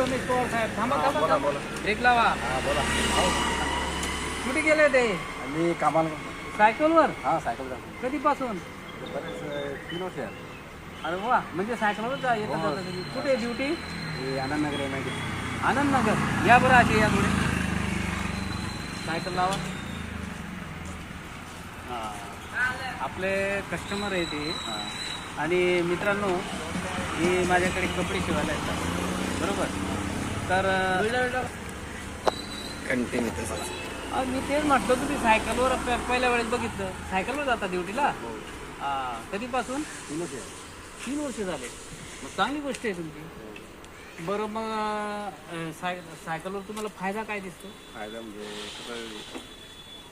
रमेश पवार साहेब. थांबा थांबा बोला, थांबा. बोला. ब्रेक लावा. हा बोला. कुठे गेले ते? मी कामाला सायकलवर? हा सायकल जातो कधीपासून? बरेच अं, तीन वर्ष आहे अरे वा म्हणजे सायकलवर जा येतात हो. कुठे ड्युटी? हे आनंदनगर आहे माहिती आनंदनगर. या बरं अशी या पुढे सायकल लावा. हा. आपले कस्टमर आहे ते. हां. आणि मित्रांनो हे माझ्याकडे कपडे शिवायला येतात. बरोबर. तर कंटिन्यू तसं. अं, मी तेच म्हटलं तुम्ही सायकलवर पहिल्या वेळेस बघितलं. सायकलवर जाता ड्युटीला? हो. कधीपासून? तीन वर्ष. तीन वर्ष झाले. मग चांगली गोष्ट आहे तुमची. बरं मग साय सायकलवर तुम्हाला फायदा काय दिसतो? फायदा म्हणजे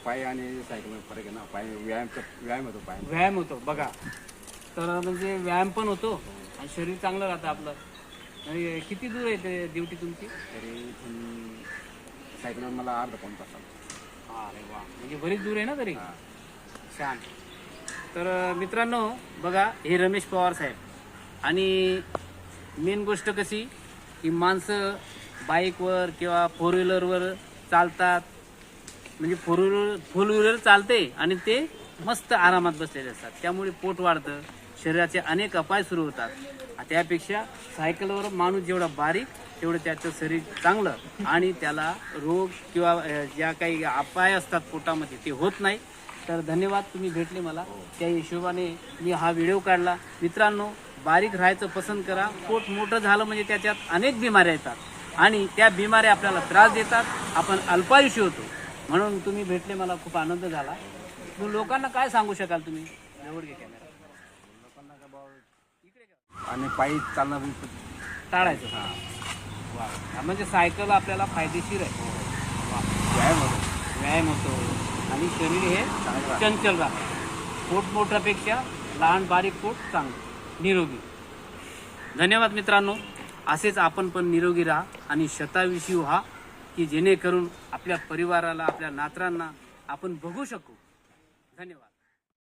पाय आणि सायकल फरक आहे ना. पाय व्यायाम व्यायाम होतो पाय व्यायाम होतो बघा. तर म्हणजे व्यायाम पण होतो आणि शरीर चांगलं राहतं आपलं. आणि किती दूर आहे ते ड्युटी तुमची? तरी इथून सायकलवर मला अर्धा पाऊन तास लागतो. अरे वा. म्हणजे बरीच दूर आहे ना तरी? हा. छान. तर अं, मित्रांनो बघा हे रमेश पवार साहेब. आणि मेन गोष्ट कशी? की माणसं बाईकवर किंवा फोर व्हीलरवर चालतात. म्हणजे फोर व्हीलर फोर व्हीलर चालते आणि ते मस्त आरामात बसलेले असतात. त्यामुळे पोट वाढतं. शरीराचे अनेक अपाय सुरू होतात. त्यापेक्षा सायकलवर माणूस जेवढा बारीक तेवढं त्याचं शरीर चांगलं आणि त्याला रोग किंवा ज्या काही अपाय असतात पोटामध्ये ते होत नाही. तर धन्यवाद तुम्ही भेटले मला. त्या हिशोबाने मी हा व्हिडिओ काढला. मित्रांनो बारीक राहायचं पसंत करा. पोट मोठं झालं म्हणजे त्याच्यात अनेक बिमाऱ्या येतात आणि त्या बिमाऱ्या आपल्याला त्रास देतात. आपण अल्पायुषी होतो. म्हणून तुम्ही भेटले मला. खूप आनंद झाला. लोकांना काय सांगू शकाल तुम्ही? जवळ घे कॅमेरा. आणि पायी चालणं बी टाळायचं हा. वा. म्हणजे सायकल आपल्याला फायदेशीर आहे. वा. व्यायाम होतो. व्यायाम होतो. आणि शरीर हे चांगलं. चंचल राहतं. पोट मोठ्यापेक्षा लहान बारीक पोट चांगलं. निरोगी. धन्यवाद मित्रांनो. असेच आपण पण निरोगी राहा आणि शताविषयी व्हा की जेणेकरून आपल्या परिवाराला आपल्या नातरांना आपण बघू शकू. धन्यवाद.